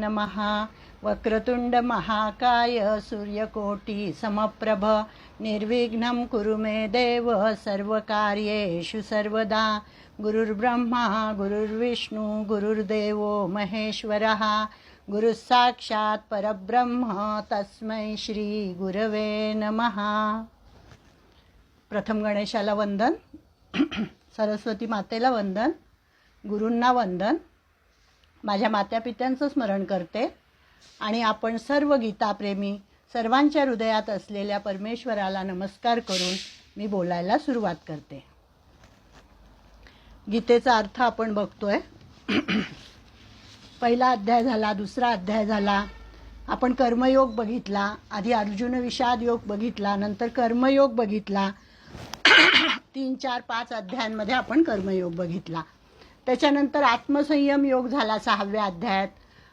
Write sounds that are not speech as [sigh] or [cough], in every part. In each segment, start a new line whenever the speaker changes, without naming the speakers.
नमः। वक्रतुण्ड महाकाय सूर्यकोटि समप्रभ। निर्विघ्नं कुरु मे देव सर्वकार्येषु सर्वदा। गुरुर्ब्रह्मा गुरुर्विष्णु गुरुर्देवो महेश्वरः। गुरुस्साक्षात् परब्रह्म तस्मै श्रीगुरवे नमः। प्रथम गणेशाला वंदन। [clears throat] सरस्वती मातेला वंदन। गुरूंना वंदन। माझ्या मात्यापित्यांचं स्मरण करते आणि आपण सर्व गीताप्रेमी सर्वांच्या हृदयात असलेल्या परमेश्वराला नमस्कार करून मी बोलायला सुरुवात करते. गीतेचा अर्थ आपण बघतोय. पहिला अध्याय झाला दुसरा अध्याय झाला. आपण कर्मयोग बघितला आधी अर्जुन विषाद योग बघितला नंतर कर्मयोग बघितला. तीन चार पाच अध्यायांमध्ये आपण कर्मयोग बघितला. त्याच्यानंतर आत्मसंयम योग झाला सहाव्या अध्यायात.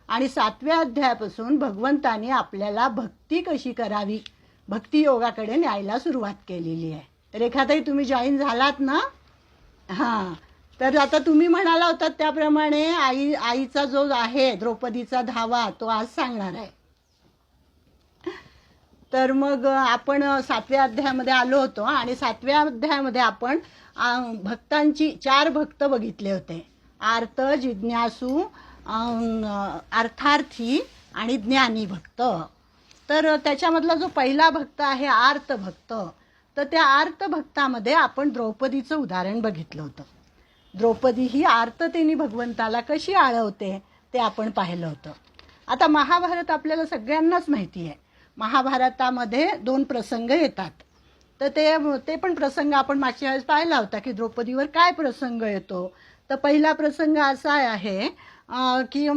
आणि सातव्या अध्यायापासून भगवंताने आपल्याला भक्ती कशी करावी? भक्ती योगाकडे न्यायला सुरुवात केलेली आहे. तर एखादाही तुम्ही जॉईन झालात ना? हां. तर आता तुम्ही म्हणाला होता त्याप्रमाणे आई आईचा जो आहे द्रौपदीचा धावा तो आज सांगणार आहे. तर मग आपण सातव्या अध्यायामध्ये आलो होतो आणि सातव्या अध्यायामध्ये आपण भक्तांची चार भक्त बघितले होते. आर्त जिज्ञासू अर्थार्थी आणि ज्ञानी भक्त. तर त्याच्यामधला जो पहिला भक्त आहे आर्त भक्त तर त्या आर्त भक्तामध्ये आपण द्रौपदीचं उदाहरण बघितलं होतं. द्रौपदी ही आर्ततेने भगवंताला कशी आळवते ते आपण पाहिलं होतं. आता महाभारत आपल्याला सगळ्यांनाच माहिती आहे. महाभारतामध्ये दोन प्रसंग येतात. तर ते ते पण प्रसंग आपण मागच्या वेळेस पाहिला होता की द्रौपदीवर काय प्रसंग येतो. तर पहिला प्रसंग असा आहे की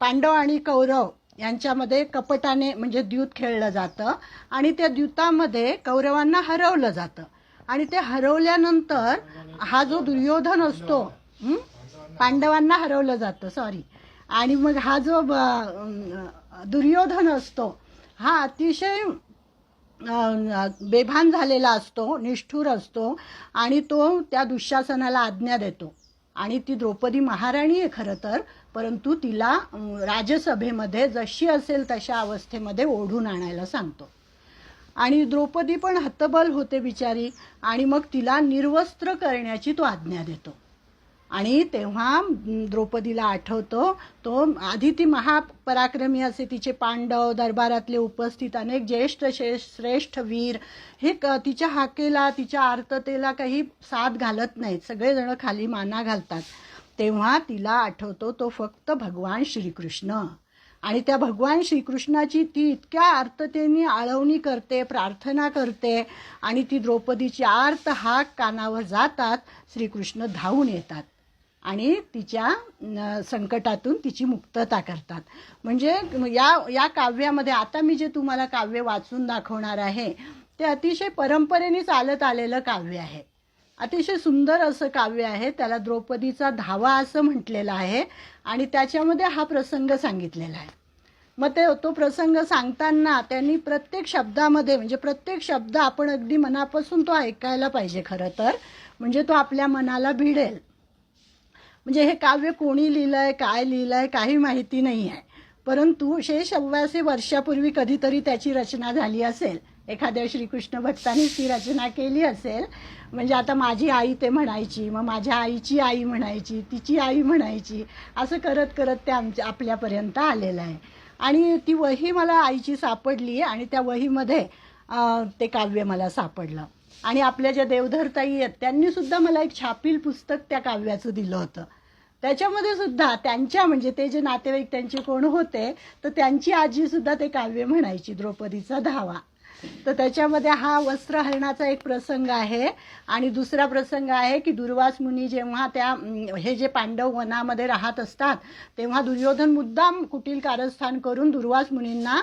पांडव आणि कौरव यांच्यामध्ये कपटाने म्हणजे द्यूत खेळलं जातं आणि त्या द्यूतामध्ये कौरवांना हरवलं जातं. आणि ते हरवल्यानंतर हा जो दुर्योधन असतो पांडवांना हरवलं जातं सॉरी आणि मग हा जो ब- दुर्योधन असतो हा अतिशय बेभान झालेला असतो निष्ठूर असतो आणि तो त्या दुःशासनाला आज्ञा देतो. आणि ती द्रौपदी महाराणी आहे खरं तर परंतु तिला राजसभेमध्ये जशी असेल तशा अवस्थेमध्ये ओढून आणायला सांगतो. आणि द्रौपदी पण हतबल होते बिचारी आणि मग तिला निर्वस्त्र करण्याची तो आज्ञा देतो. आणि तेव्हा द्रौपदीला आठवतो तो आधी ती महापराक्रमी असे तिचे पांडव दरबारातले उपस्थित अनेक ज्येष्ठ श्रेष्ठ वीर हे क तिच्या हाकेला तिच्या आर्ततेला काही साथ घालत नाहीत. सगळेजण खाली माना घालतात. तेव्हा तिला आठवतो तो फक्त भगवान श्रीकृष्ण. आणि त्या भगवान श्रीकृष्णाची ती इतक्या आर्ततेने आळवणी करते प्रार्थना करते आणि ती द्रौपदीची आर्त हाक कानावर जातात श्रीकृष्ण धावून येतात. आणि तिच्या संकटातून तिची मुक्तता करतात. म्हणजे या या काव्यामध्ये आता मी जे तुम्हाला काव्य वाचून दाखवणार आहे ते अतिशय परंपरेने चालत आलेलं काव्य आहे. अतिशय सुंदर असं काव्य आहे त्याला द्रौपदीचा धावा असं म्हटलेलं आहे आणि त्याच्यामध्ये हा प्रसंग सांगितलेला आहे. मग ते तो प्रसंग सांगताना त्यांनी प्रत्येक शब्दामध्ये म्हणजे प्रत्येक शब्द आपण अगदी मनापासून तो ऐकायला पाहिजे खरं तर. म्हणजे तो आपल्या मनाला भिडेल. म्हणजे हे काव्य कोणी लिहिलं आहे काय लिहिलं आहे काही माहिती नाही आहे. परंतु शे सव्वाशे वर्षापूर्वी कधीतरी त्याची रचना झाली असेल. एखाद्या श्रीकृष्ण भक्तांनी ती रचना केली असेल. म्हणजे आता माझी आई ते म्हणायची मग माझ्या आईची आई म्हणायची तिची आई म्हणायची असं करत करत ते आमच्या आपल्यापर्यंत आलेलं आहे. आणि ती वही मला आईची सापडली आणि त्या वहीमध्ये ते काव्य मला सापडलं. आणि आपल्या ज्या देवधरताई आहेत त्यांनी सुद्धा मला एक छापील पुस्तक त्या काव्याचं दिलं होतं. त्याच्यामध्ये सुद्धा त्यांच्या म्हणजे ते जे नातेवाईक त्यांचे कोण होते तर त्यांची आजी सुद्धा ते काव्य म्हणायची द्रौपदीचा धावा. तर त्याच्यामध्ये हा वस्त्रहरणाचा एक प्रसंग आहे. आणि दुसरा प्रसंग आहे की दुर्वास मुनी जेव्हा त्या हे जे पांडव वनामध्ये राहत असतात तेव्हा दुर्योधन मुद्दाम कुटील कारस्थान करून दुर्वास मुनींना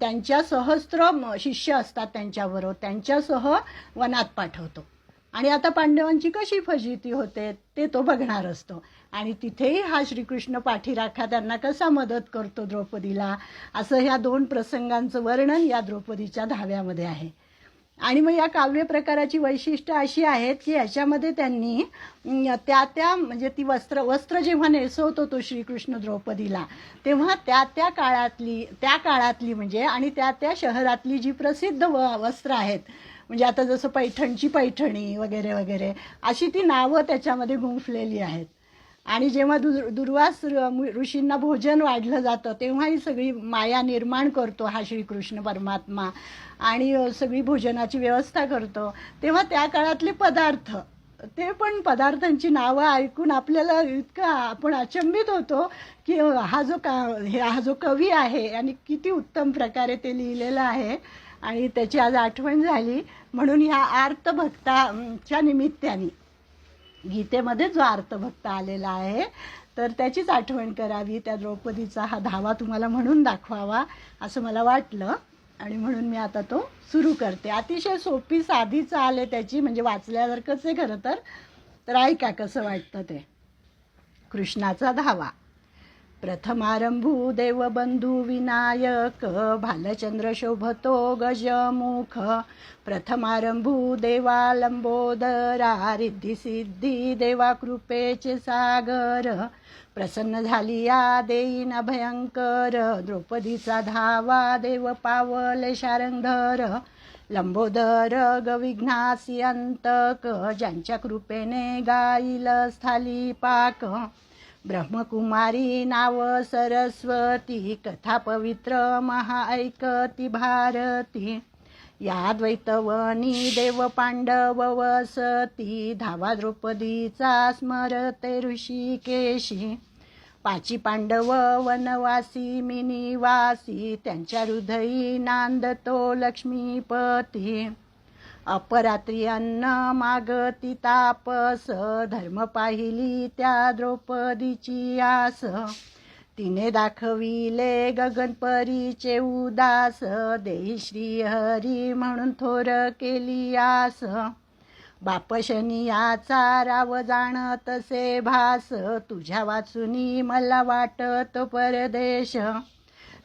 त्यांच्या सहस्त्र शिष्य असतात त्यांच्याबरोबर त्यांच्यासह वनात पाठवतो. आणि आता पांडवांची कशी फजिती होते ते तो बघणार असतो. आणि तिथेही हा श्रीकृष्ण पाठीराखा त्यांना कसा मदत करतो द्रौपदीला असं ह्या दोन प्रसंगांचं वर्णन या द्रौपदीच्या धाव्यामध्ये आहे. आणि मग या काव्य प्रकाराची वैशिष्ट्य अशी आहेत की याच्यामध्ये त्यांनी त्या त्या म्हणजे ती वस्त्र वस्त्र जेव्हा नेसवतो तो श्रीकृष्ण द्रौपदीला तेव्हा त्या त्या काळातली त्या काळातली म्हणजे आणि त्या त्या शहरातली जी प्रसिद्ध व वस्त्र आहेत म्हणजे आता जसं पैठणची पैठणी वगैरे वगैरे अशी ती नावं त्याच्यामध्ये गुंफलेली आहेत. आणि जेव्हा दु दुर्वास ऋषींना भोजन वाढलं जातं तेव्हा ही सगळी माया निर्माण करतो हा श्रीकृष्ण परमात्मा. आणि सगळी भोजनाची व्यवस्था करतो. तेव्हा त्या काळातले पदार्थ ते पण पदार्थांची नावं ऐकून आपल्याला इतकं आपण अचंबित होतो की हा जो का हे हा जो कवी आहे आणि किती उत्तम प्रकारे ते लिहिलेलं आहे. आणि त्याची आज आठवण झाली म्हणून ह्या आर्तभक्ताच्या निमित्ताने गीतेमध्ये जो आर्तभक्त आलेला आहे तर त्याचीच आठवण करावी. त्या द्रौपदीचा हा धावा तुम्हाला म्हणून दाखवावा असं मला वाटलं. आणि म्हणून मी आता तो सुरू करते. अतिशय सोपी साधी चाल आहे त्याची म्हणजे वाचल्यासारखंच आहे खरं तर. तर ऐका कसं वाटतं ते. कृष्णाचा धावा. प्रथमारंभू देवबंधू विनायक भालचंद्र शोभतो गजमुख प्रथमारंभू देवा लंबोदरा रिद्धी सिद्धी देवा कृपेचे सागर प्रसन्न झाली या देईन भयंकर द्रौपदीचा धावा देव पावले शारंगधर लंबोदर गविघ्नासी अंतक ज्यांच्या कृपेने गाईल स्थाली पाक ब्रह्मकुमारी नाव सरस्वती कथा पवित्र महाऐकती भारती. या द्वैतवनी देव पांडव वसती धावा द्रौपदीचा स्मरते ऋषिकेशी. पाची पांडव वनवासी मिनिवासी त्यांच्या हृदयी नांदतो लक्ष्मीपती. अपरात्री अन्न मागती तापस धर्म पाहिली त्या द्रौपदीची आस. तिने दाखविले गगनपरीचे उदास दे श्री हरी म्हणून थोर केली आस. बापशनियाचा राव जाणतसे भास तुझ्या वाचुनी मला वाटत परदेश.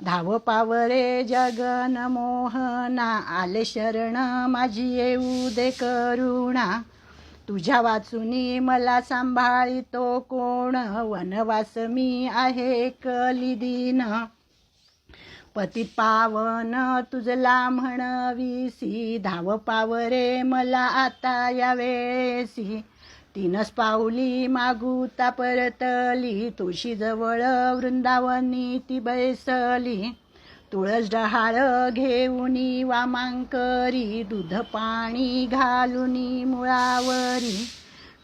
धाव पावरे जगन मोहना आले शरण माझी येऊ दे करुणा. तुझ्या वाचुनी मला सांभाळितो कोण? वनवास मी आहे कलिदीन पती पावन तुझला म्हणविसी धाव पावरे मला आता या वेळेसी तीनच पाऊली मागुता परतली. तुळशी जवळ वृंदावनी ती बैसली. तुळस डहाळ घेऊनी वामांकरी दूध पाणी घालून मुळावरी.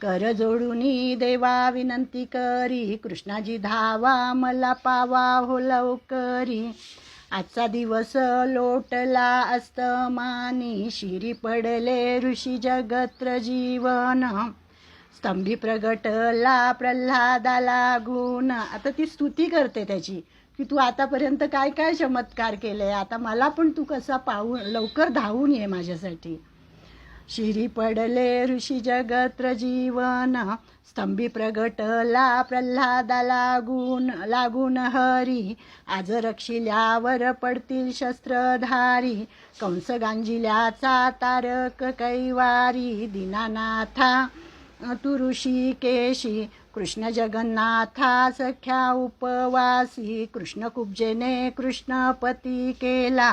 कर जोडूनी देवा विनंती करी. कृष्णाजी धावा मला पावा हो लवकरी. आजचा दिवस लोटला अस्तमानी. शिरी पडले ऋषी जगत्र जीवन. स्तंभी प्रगटला प्रल्हादाला गुण. आता ती स्तुती करते त्याची की तू आतापर्यंत काय काय चमत्कार केले आता मला पण तू कसा पाहू लवकर धावून ये माझ्यासाठी. शिरी पडले ऋषी जगत्र जीवन स्तंभी प्रगटला प्रल्हादा लागून लागून हरी आज रक्षिल्यावर पडतील शस्त्रधारी. कंस गांजिल्याचा तारक कैवारी दिनानाथा तू ऋषिकेशी कृष्ण जगन्नाथा सख्या उपवासी कृष्ण कुब्जेने कृष्णपती केला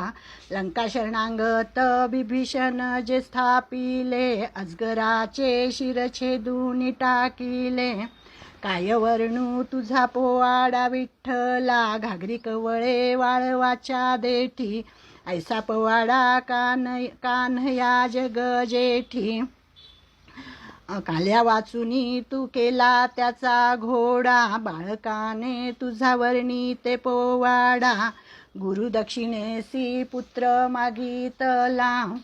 लंका शरणांगत बिभीषण जे स्थापिले अजगराचे शिरछेदून टाकिले काय वर्णू तुझा पोवाडा विठ्ठला घागरी कवळे वाळवाच्या देठी ऐसा पोवाडा कान कान्हया जग जेठी. काल्या वाचुनी तू केला त्याचा घोडा बाळकाने तुझा वर्णी ते पोवाडा. गुरुदक्षिणेसी पुत्र मागितला.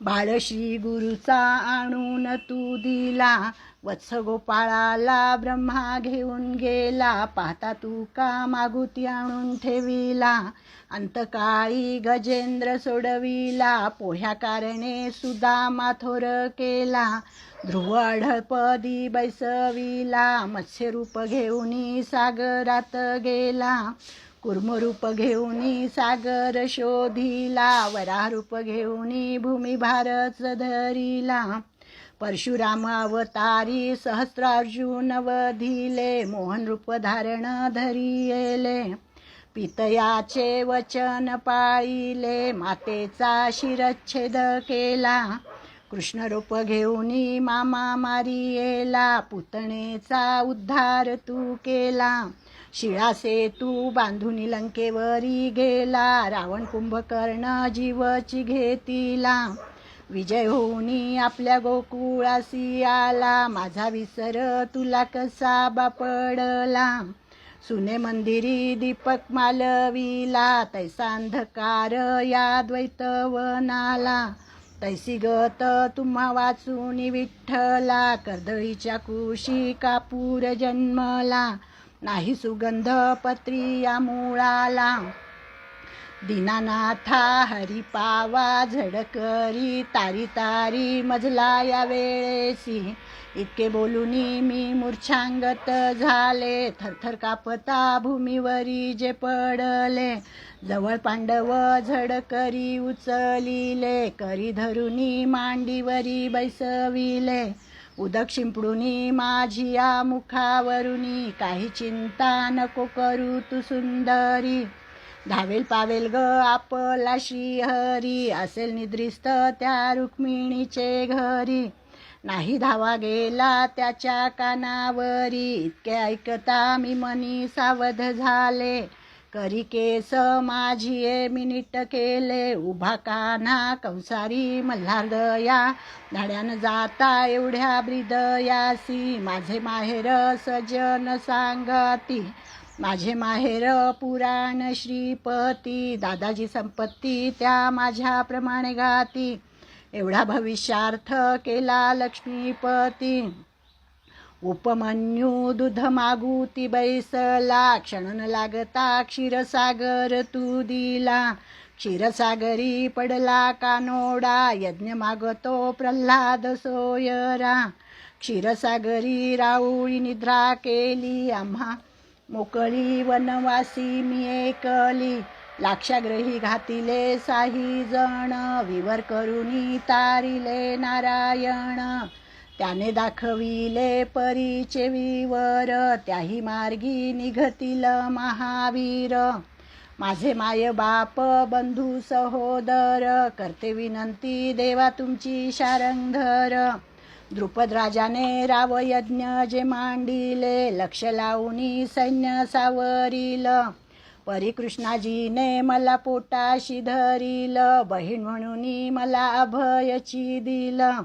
बाळ श्री गुरुचा आणून तू दिला. वत्स गोपाळाला ब्रह्मा घेऊन गेला. पाहता तू का मागुती आणून ठेविला? अंतकाळी गजेंद्र सोडविला. पोह्या कारणे सुद्धा माथोर केला. ध्रुव अढळपदी बैसविला. मत्स्यरूप घेऊन सागरात गेला. कुर्मरूप घेऊनी सागर शोधिला वरारूप घेऊनी भूमी भारत धरिला परशुराम अवतारी सहस्रार्जुन वधिले मोहन रूप धारण धरिले पितयाचे वचन पाळिले मातेचा शिरच्छेद केला. कृष्णरूप घेऊनी मामा मारियेला पुतणेचा उद्धार तू केला. शिळासे तू बांधून लंकेवरी गेला. रावण कुंभकर्ण जीवची घेतीला विजय होऊनी आपल्या गोकुळासी आला. माझा विसर तुला कसा बापडला सुने मंदिरी दीपक मालविला. तैसा अंधकार या द्वैतवनाला. तैसी गत तुम्हा वाचून विठ्ठला. कर्दळीच्या कुशी कापूर जन्मला. नाही सुगंध पत्री या मुळाला. दीनानाथा हरिपावा झडकरी तारी तारी मजला या वेळेसी इतके बोलूनी मी मूर्छांगत झाले. थरथर कापता भूमीवरी जे पडले. जवळ पांडव झडकरी उचलिले. करी धरुनी मांडीवरी बैसविले. उदक शिंपडूनी माझी या मुखावरुनी काही चिंता नको करू तू सुंदरी. धावेल पावेल ग आपला श्रीहरी असेल निद्रिस्त त्या रुक्मिणीचे घरी. नाही धावा गेला त्याच्या कानावरी इतके ऐकता मी मनी सावध झाले. करी केस माझी ए मिनिट केले. उभा काना कंसारी मल्हारदया धाड्यानं जाता एवढ्या ब्रिदयासी माझे माहेर सजन सांगती. माझे माहेर पुराण श्रीपती. दादाजी संपत्ती त्या माझ्याप्रमाणे गाती. एवढा भविष्यार्थ केला लक्ष्मीपती. उपमन्यू दुध मागुती बैसला क्षण न लागता क्षीरसागर तू दिला. क्षीरसागरी पडला कानोडा यज्ञ मागतो प्रल्हाद सोयरा. क्षीरसागरी राऊळी निद्रा केली आम्हा मोकळी वनवासी मी एकली. लाक्षाग्रही घातिले साही जण विवर करुनी तारिले नारायण. त्याने दाखविले परीचे विवर त्याही मार्गी निघतील महावीर. माझे माय बाप बंधू सहोदर करते विनंती देवा तुमची शारंगधर द्रुपद राजाने राव यज्ञ जे मांडिले लक्ष लावूनी सैन्य सावरील. परिकृष्णाजीने मला पोटाशी धरील बहीण म्हणून मला अभयची दिलं.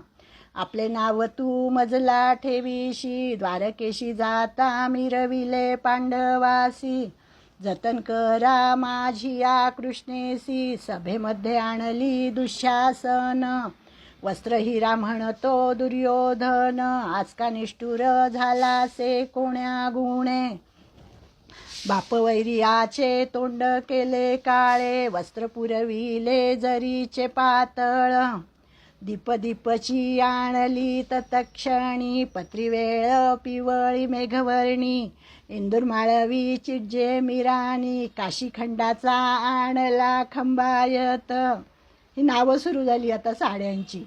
आपले नाव तू मजला ठेवीशी द्वारकेशी जाता मिरविले पांडवासी. जतन करा माझी या कृष्णेसी सभेमध्ये आणली दुःशासन. वस्त्र हिरा म्हणतो दुर्योधन आज का निष्ठुर झाला से कोण्या गुणे? बाप वैरियाचे तोंड केले काळे वस्त्र पुरविले जरीचे पातळ. दीपदीपची आणली तत्क्षणी पत्रीवेळ पिवळी मेघवर्णी इंदूर माळवी चिडजे मिराणी काशीखंडाचा आणला खंबायत. ही नावं सुरू झाली आता साड्यांची.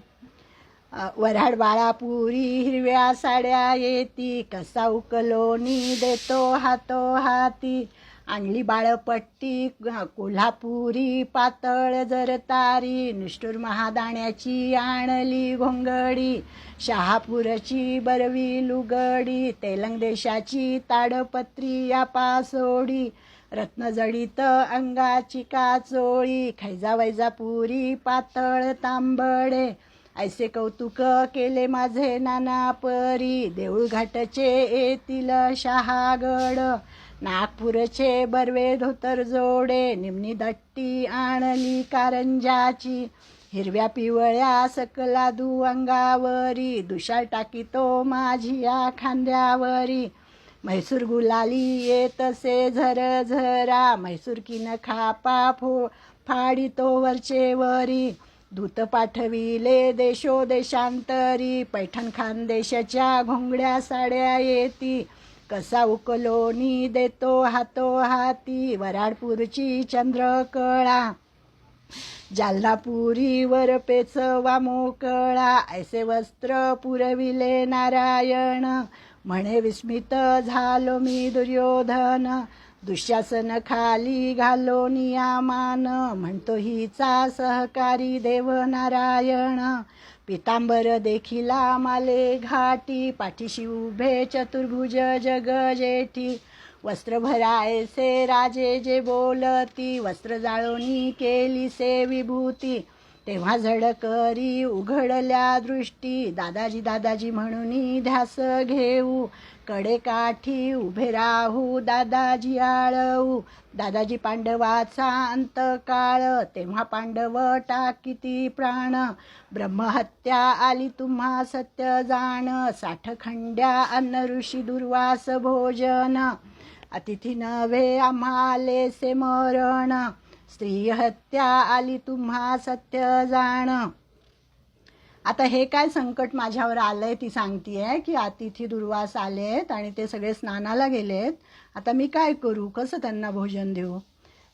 वऱ्हाड बाळापुरी हिरव्या साड्या येती कसा उकलोनी देतो हातो हाती आणली बाळपट्टी कोल्हापुरी पातळ जरतारी निष्ठूर महादाण्याची आणली घोंगडी शहापूरची बरवी लुगडी तेलंग देशाची ताडपत्री या पासोडी रत्नजडीत अंगाची काचोळी खैजा वैजापुरी पातळ तांबडे ऐसे कौतुक केले माझे नाना परी देऊळघाटचे येतील शहागड नागपूरचे बर्वे धोतर जोडे निमणी दट्टी आणली कारंजाची. हिरव्या पिवळ्या सकला दू अंगावरी दुशाल टाकीतो माझी या खांद्यावरी. म्हैसूर गुलाली येतसे झर झरा म्हैसूर किन खापा फो फाडितो वरचे वरी. दूत पाठविले देशोदेशांतरी पैठण खानदेशाच्या घोंगड्या साड्या येती. कसा उकलोनी देतो हातो हाती वराडपूरची चंद्रकळा. जालनापुरीवर पेचवा मोकळा ऐसे वस्त्र पुरविले नारायण. म्हणे विस्मित झालो मी दुर्योधन. दुःशासन खाली घालो नियामान म्हणतो हिचा सहकारी देव नारायण. पितांबर देखिला माले घाटी पाठीशी उभे चतुर्भुज जग जेठी वस्त्र भरायसे राजे जे बोलती वस्त्र जाळोनी केली से विभूती. तेव्हा झडकरी उघडल्या दृष्टी. दादाजी दादाजी म्हणून ध्यास घेऊ. कडे काठी उभे राहू दादाजी आळवू. दादाजी पांडवाचा अंतकाळ तेव्हा पांडव टाकिती प्राण. ब्रह्महत्या आली तुम्हा सत्य जाण. साठ खंड्या अन्न ऋषी दुर्वास भोजन. अतिथी नव्हे आम्हाले से मरण. स्त्री हत्या आली तुम्हा सत्य जाण. आता हे काय संकट माझ्यावर आलंय ती सांगतीये की अतिथी दुर्वास आलेत आणि ते सगळे स्नानाला गेलेत. आता मी काय करू? कसं त्यांना भोजन देऊ?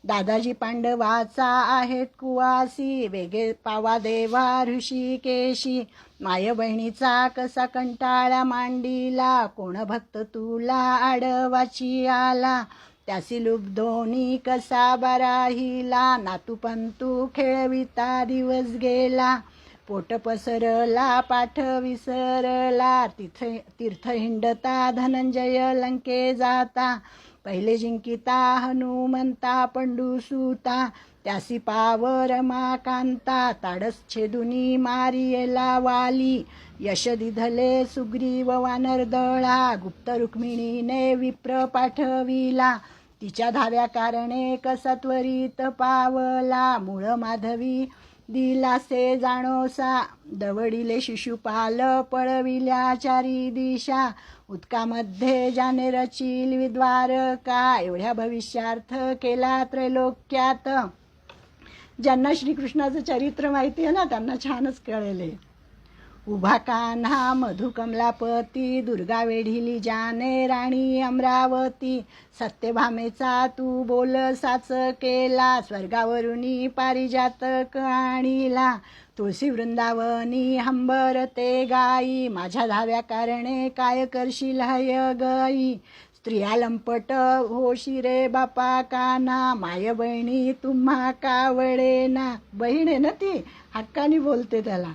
दादाजी पांडवाचा आहेत कुवासी. वेगे पावा देवा ऋषिकेशी माय बहिणीचा कसा कंटाळा मांडीला. कोण भक्त तुला आडवाची आला? त्यासी लुब्धोनी कसा बराहिला नातू पंतू खेळविता दिवस गेला. पोट पसरला पाठ विसरला. तीर्थ तीर्थ हिंडता धनंजय लंके जाता. पहिले जिंकिता हनुमंता पंडुसुता त्यासी पावर मा कांता ताडस छेदुनी मारियला वाली. यश दिधले सुग्रीव वानरदळा. गुप्त रुक्मिणीने विप्र पाठविला. तिच्या धाव्या कारणे कसा त्वरित पावला मूळ माधवी. दिलासे जाणोसा दवडिले शिशुपाल पळविल्या चारी दिशा. उत्कामध्ये जाने रचिल विद्वारका एवढ्या भविष्यार्थ केला त्रैलोक्यात. ज्यांना श्रीकृष्णाचं चरित्र माहिती आहे ना त्यांना छानच कळेल उभा कान्हा मधुकमलापती दुर्गा वेढिली जाने राणी अमरावती. सत्यभामेचा तू बोल साच केला स्वर्गावरुनी पारिजातक आणिला. तुळशी वृंदावनी हंबर ते गाई माझ्या धाव्या कारणे काय करशील हय गई. स्त्रिया लंपट होशी रे बापा काना माय बहिणी तुम्हा कावळे ना बहीण आहे ना ती? हक्कानी बोलते त्याला.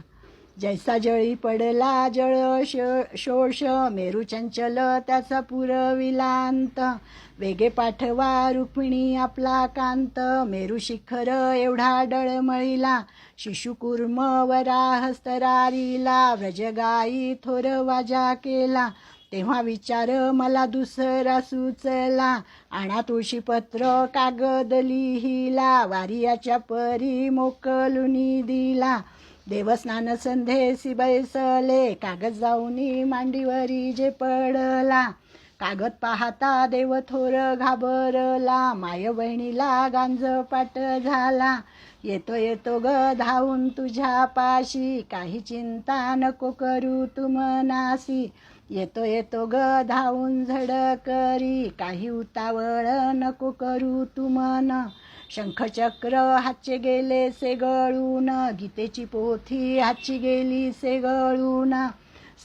जैसा जळी पडला जळ शोष मेरू चंचल त्याचा पुरविलांत वेगे पाठवा रुक्मिणी आपला कांत मेरू शिखर एवढा डळमळीला शिशुकुर्म वराहस्तरारीला व्रजगाई थोर वाजा केला. तेव्हा विचार मला दुसरा सुचला. आणा तुळशीपत्र कागद लिहिला वारियाच्या परी मोकलुनी दिला. देवस्नान संध्येसी बैसले कागद जाऊनी मांडीवरी जे पडला. कागद पाहता देव थोर घाबरला माय बहिणीला गांज पाट झाला. येतो येतो ग धावून तुझ्या पाशी काही चिंता नको करू तू मनासी येतो येतो ग धावून झडकरी काही उतावळ नको करू तुमन शंखचक्र हातचे गेले से गळून गीतेची पोथी हातची गेली से गळून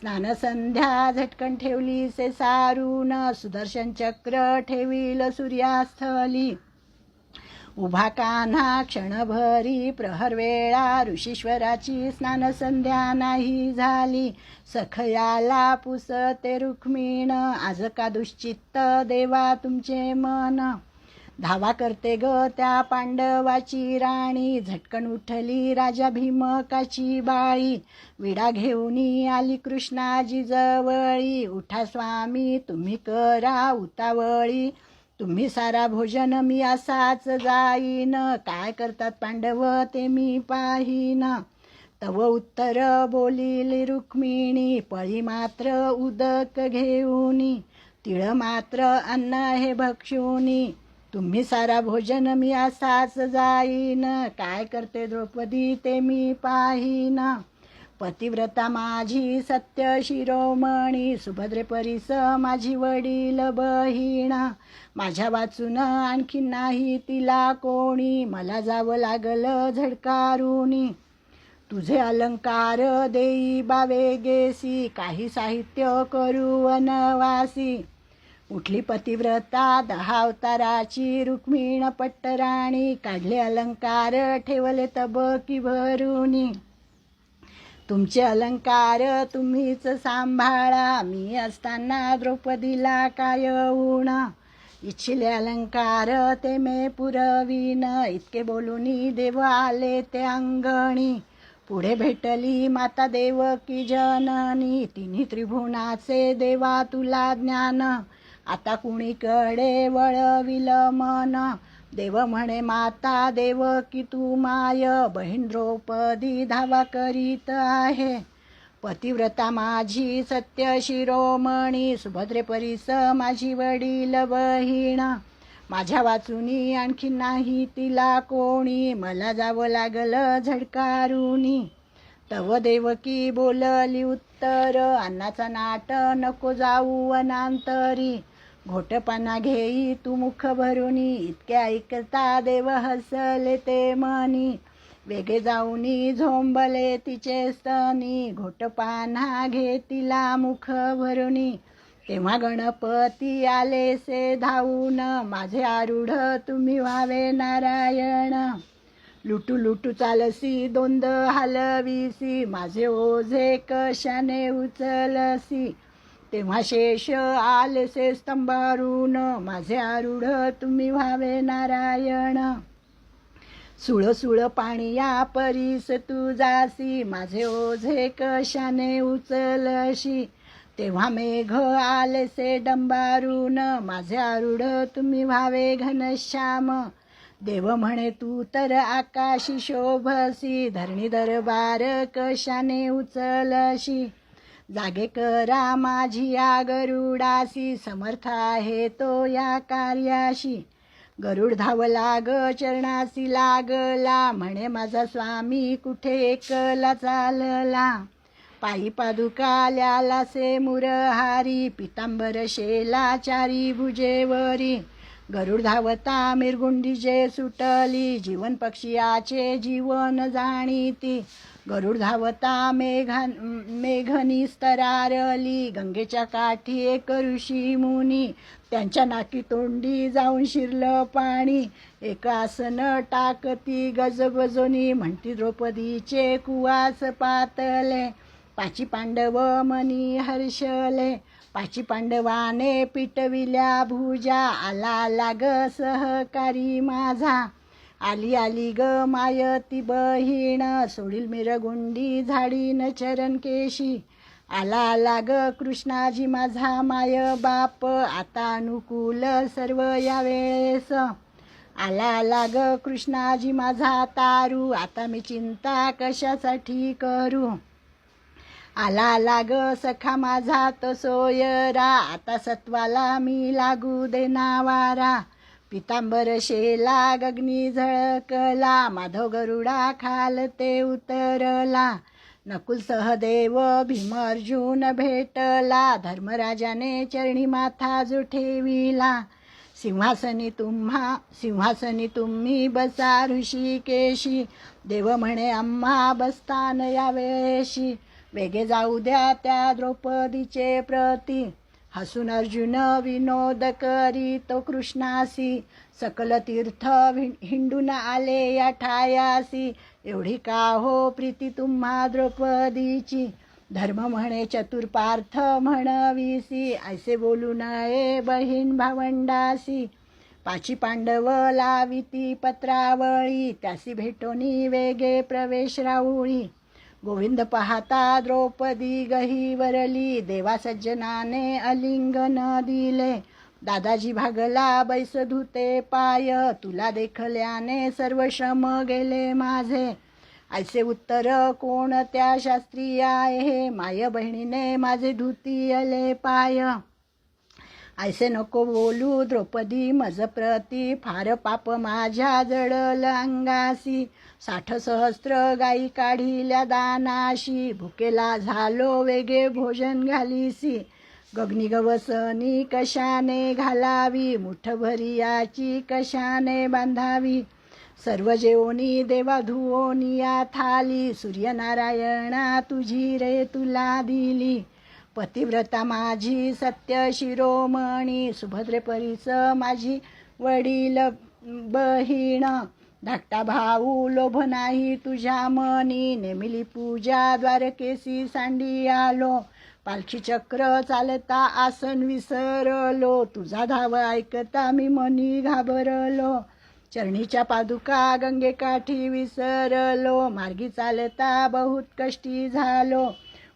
स्नान संध्या झटकन ठेवली से सारून सुदर्शन चक्र ठेवील सूर्यास्थली. उभा कान्हा क्षणभरी प्रहर वेळा ऋषीश्वराची स्नान संध्या नाही झाली. सखयाला पुसते रुक्मिण आज का दुश्चित्त देवा तुमचे मन. धावा करते ग त्या पांडवाची राणी. झटकन उठली राजा भीमकाची बाळी. विडा घेऊन आली कृष्णाजी जवळी. उठा स्वामी तुम्ही करा उतावळी. तुम्ही सारा भोजन मी असाच जाईन. काय करतात पांडव ते मी पाहिन. तव उत्तर बोलिली रुक्मिणी पळी मात्र उदक घेऊनी. तिळ मात्र अन्न हे भक्षुनी. तुम्ही सारा भोजन मी असाच जाईन. काय करते द्रौपदी ते मी पाहीन. पतिव्रता माझी सत्य शिरोमणी सुभद्रे परिस माझी वडील बहीण. माझ्या वाचून आणखी नाही तिला कोणी मला जावं लागलं झडकारुनी. तुझे अलंकार देई बावे गेसी काही साहित्य करू वनवासी. उठली पतिव्रता दहा अवताराची रुक्मिण पट्टराणी काढले अलंकार ठेवले तबकी भरुनी तुमचे अलंकार तुम्हीच सांभाळा मी असताना द्रौपदीला काय ऊण. इच्छिले अलंकार ते मे पुरवीन इतके बोलूनी देव आले ते अंगणी. पुढे भेटली माता देव की जननी तिन्ही त्रिभुवनाचे देवा तुला ज्ञान. आता कुणीकडे वळविल मन? देव म्हणे माता देव की तू माय. बहीण द्रौपदी धावा करीत आहे. पतिव्रता माझी सत्य शिरोमणी. सुभद्रे परिस माझी वडील बहीण. माझ्या वाचुनी आणखी नाही तिला कोणी. मला जावं लागलं झडकारुनी. तव देवकी बोलली उत्तर. अन्नाचा नाट नको जाऊ अनांतरी. घोटपणा घेई तू मुख भरुनी इतके ऐकता देव हसले ते मनी. वेगे जाऊनी झोंबले तिचे स्तनी घोटपाना घे तिला मुख भरुनी. तेव्हा गणपती आले से धावून माझे आरूढ तुम्ही व्हावे नारायण. लुटू लुटू चालसी दोंद हलवीसी माझे ओझे कशाने उचलसी? तेव्हा शेष आलेसे स्तंभारून माझे आरूढ तुम्ही व्हावे नारायण. सुळ सुळ पाणी या परीस तू जासी माझे ओझे कशाने उचलशी? तेव्हा मेघ आलेसे डंबारून माझे आरूढ तुम्ही व्हावे घनश्याम. देव म्हणे तू तर आकाशी शोभसी धरणी दरबार कशाने उचलशी? जागे करा माझी या गरुडासी समर्थ आहे तो या कार्याशी. गरुड धावला ग चरणासी लागला म्हणे माझा स्वामी कुठे एकला चालला? पायी पादुकाल्याला से मुरहारी पितांबर शेला चारी भुजेवरी. गरुड धावता मिरगुंडीचे सुटली जीवन पक्षियाचे जीवन जाणीती. गरुड धावता मेघान मेघनी स्तरारली गंगेच्या काठी एक ऋषी मुनी. त्यांच्या नाकी तोंडी जाऊन शिरलं पाणी. एक आसन टाकती गजगजोनी म्हणती द्रौपदीचे कुवास पातले. पाची पांडव मनी हर्षले. पाची पांडवाने पिटविल्या भुजा. आला लाग सहकारी माझा. आली आली ग मायती बहीण. सोडील मिरगुंडी झाडीन चरण केशी. आला आला ग कृष्णाजी माझा माय बाप. आता अनुकूल सर्व या वेळेस आला आला ग कृष्णाजी माझा तारू. आता मी चिंता कशासाठी करू? आला आला ग सखा माझा तो सोयरा आता सत्वाला मी लागू देना वारा पितांबर शेला गगनी झळकला माधव गरुडा खालते उतरला. नकुल सहदेव भीमर्जुन भेटला धर्मराजाने चरणी माथा जो ठेविला सिंहासनी तुम्हा सिंहासनी तुम्ही बसा ऋषिकेशी. देव म्हणे आम्हा बसतान या वेळेशी. वेगे जाऊ द्या त्या द्रौपदीचे प्रती. हसून अर्जुन विनोद करी तो कृष्णासी. सकल तीर्थ हि- हिंडून आले या ठायासी. एवढी का हो प्रीती तुम्हा द्रौपदीची? धर्म म्हणे चतुर्पार्थ म्हणविसी. ऐसे बोलू नये बहीण भावंडासी. पाची पांडव लाविती पत्रावळी. त्यासी भेटोनी वेगे प्रवेश राऊळी गोविंद पाहता द्रौपदी गही वरली देवा सज्जनाने अलिंगन दिले दादाजी भागला बैस धुते पाय तुला देखल्याने सर्व श्रम गेले माझे ऐसे उत्तर कोणत्या शास्त्री आहे माय बहिणीने माझे धुती आले पाय ऐसे नको बोलू द्रौपदी मज प्रती फार पाप माझ्या जडल अंगासी साठ सहस्त्र गाई काढिल्या दानाशी भुकेला झालो वेगे भोजन घालीसी. गगनी गवसनी कशाने घालावी मुठभरियाची कशाने बांधावी? सर्व जेवणी देवा धुओनी या थाली सूर्यनारायणा तुझी रे तुला दिली. पतिव्रता माझी सत्य शिरोमणी सुभद्रे परीच माझी वडील बहीण. धाकटा भाऊ लोभ नाही तुझ्या मनी. नेमिली पूजा द्वारकेसी सांडी आलो. पालखी चक्र चालता आसन विसरलो. तुझा धाव ऐकता मी मनी घाबरलो. चरणीच्या पादुका गंगेकाठी विसरलो. मार्गी चालता बहुत कष्टी झालो.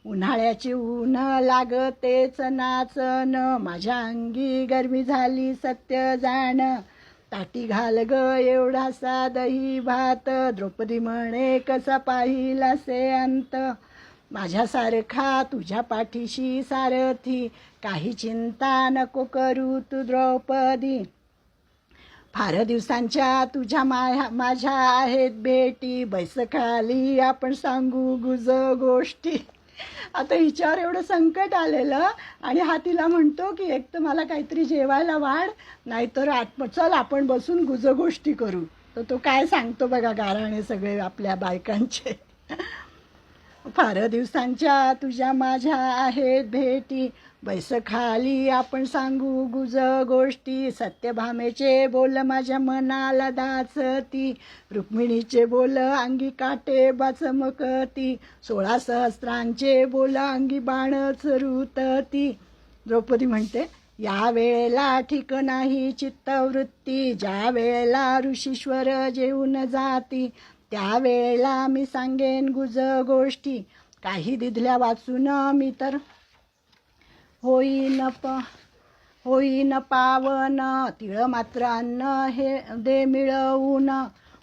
उन्हाळ्याची ऊन लागतेच नाचन माझ्या अंगी गरमी झाली सत्य जाण. ताटी घाल ग एवढासा दही भात. द्रौपदी म्हणे कसा पाहिला से अंत? माझ्यासारखा तुझ्या पाठीशी सारथी. काही चिंता नको करू तू द्रौपदी. फार दिवसांच्या तुझ्या मा माझ्या आहेत भेटी. बैसखाली आपण सांगू गुज गोष्टी आता हिच्यावर एवढं संकट आलेलं आणि हा तिला म्हणतो की एक तर मला काहीतरी जेवायला वाढ नाहीतर आत चल आपण बसून गुज गोष्टी करू. तर तो काय सांगतो बघा गाराणे सगळे आपल्या बायकांचे. फार दिवसांच्या तुझ्या माझ्या आहेत भेटी. बैस खाली आपण सांगू गुज गोष्टी. सत्यभामेचे बोल माझ्या मनाला दाचती. रुक्मिणीचे बोल अंगी काटे बाचमकती सोळा सहस्रांचे बोल अंगी बाण चरुतती. द्रौपदी म्हणते या वेळेला ठीक नाही चित्तवृत्ती. ज्या वेळेला ऋषीश्वर जेवून जाती त्यावेळेला मी सांगेन गुज गोष्टी. काही दिधल्या वाचून मी तर होईन प होईन पावन तिळ मात्र अन्न हे दे मिळवून.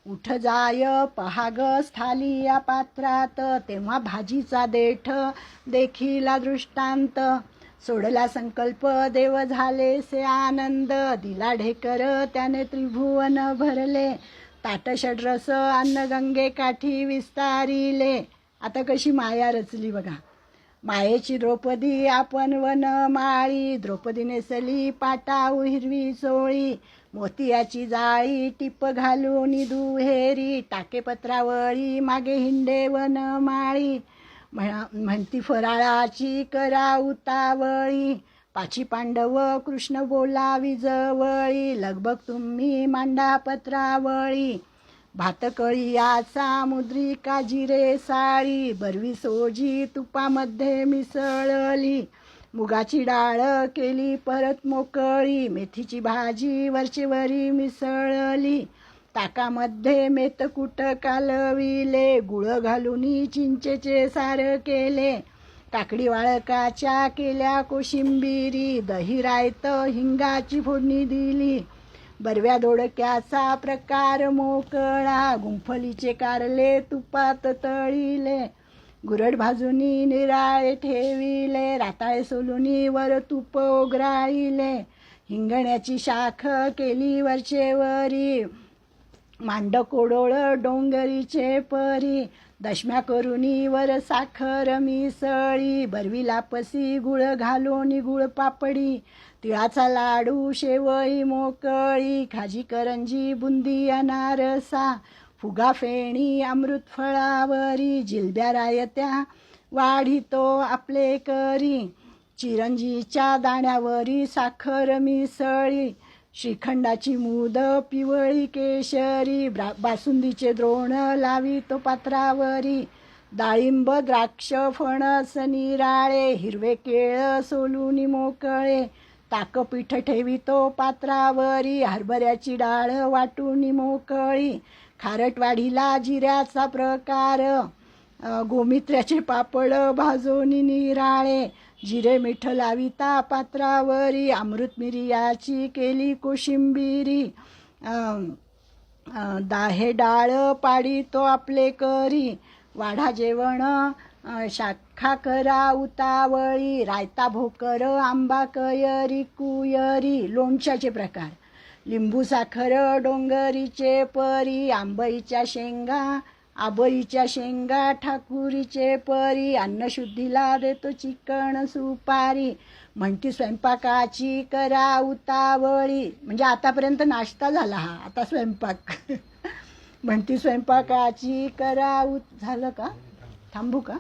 उठ जाय पहाग स्थाली या पात्रात तेव्हा भाजीचा देठ देखीला दृष्टांत. सोडला संकल्प देव झाले से आनंद दिला ढेकर त्याने त्रिभुवन भरले. ताट षड्रस अन्न गंगे काठी विस्तारिले. आता कशी माया रचली बघा. मायेची द्रौपदी आपण वन माळी. द्रौपदी नेसली पाटाऊ हिरवी चोळी मोतियाची जाळी टिप घालून दुहेरी टाके पत्रावळी मागे हिंडे वन माळी. म्हणा म्हणती फराळाची करा उतावळी. पाची पांडव कृष्ण बोला विजवळी लगबग तुम्ही मांडा पत्रावळी. भातकळी याचा मुद्रिका जिरे साळी बरवी सोजी तुपामध्ये मिसळली. मुगाची डाळ केली परत मोकळी मेथीची भाजी वरचीवरी मिसळली. ताकामध्ये मेतकूट कालविले गुळ घालून चिंचेचे सार केले. काकडी वाळकाच्या केल्या कोशिंबिरी दही रायत हिंगाची फोडणी दिली. बरव्या दोडक्याचा प्रकार मोकळा गुंफलीचे कारले तुपात तळीले. गुरड भाजूनी निराळे ठेविले राताळे सोलुनी वर तुप ओगराळिले हिंगण्याची शाख केली वरचेवरी मांड कोडोळ डोंगरीचे परी. दशम्या करुनी वर साखर मिसळी बरवी लापसी गुळ घालून गुळ पापडी तिळाचा लाडू शेवई मोकळी खाजी करंजी बुंदी अनारसा फुगा फेणी अमृत फळावरी जिलब्या रायत्या वाढितो आपले करी चिरंजीच्या दाण्यावरी साखर मिसळी श्रीखंडाची मुद पिवळी केशरी ब्रा बासुंदीचे द्रोण लावितो पात्रावरी. डाळिंब द्राक्ष फणस निराळे हिरवे केळ सोलून मोकळे. ताकपीठ ठेवितो पात्रावरी हरभऱ्याची डाळ वाटून मोकळी. खारटवाडीला जिऱ्याचा प्रकार गोमित्र्याचे पापड भाजून निराळे जिरे मिठ लाविता पात्रावरी अमृत मिरियाची केली कोशिंबिरी. दाहे डाळ पाडी तो आपले करी. वाढा जेवण शाखा करा उतावळी. रायता भोकर आंबा कयरी कुयरी. लोणच्याचे प्रकार. लिंबू साखर डोंगरीचे परी. आंबईच्या शेंगा आबईच्या शेंगा ठाकुरीचे परी अन्नशुद्धीला देतो चिकण सुपारी. म्हणती स्वयंपाकाची करा उतावळी. म्हणजे आतापर्यंत नाश्ता झाला हा आता स्वयंपाक. [laughs] म्हणती स्वयंपाकाची करा उत झालं का? थांबू का?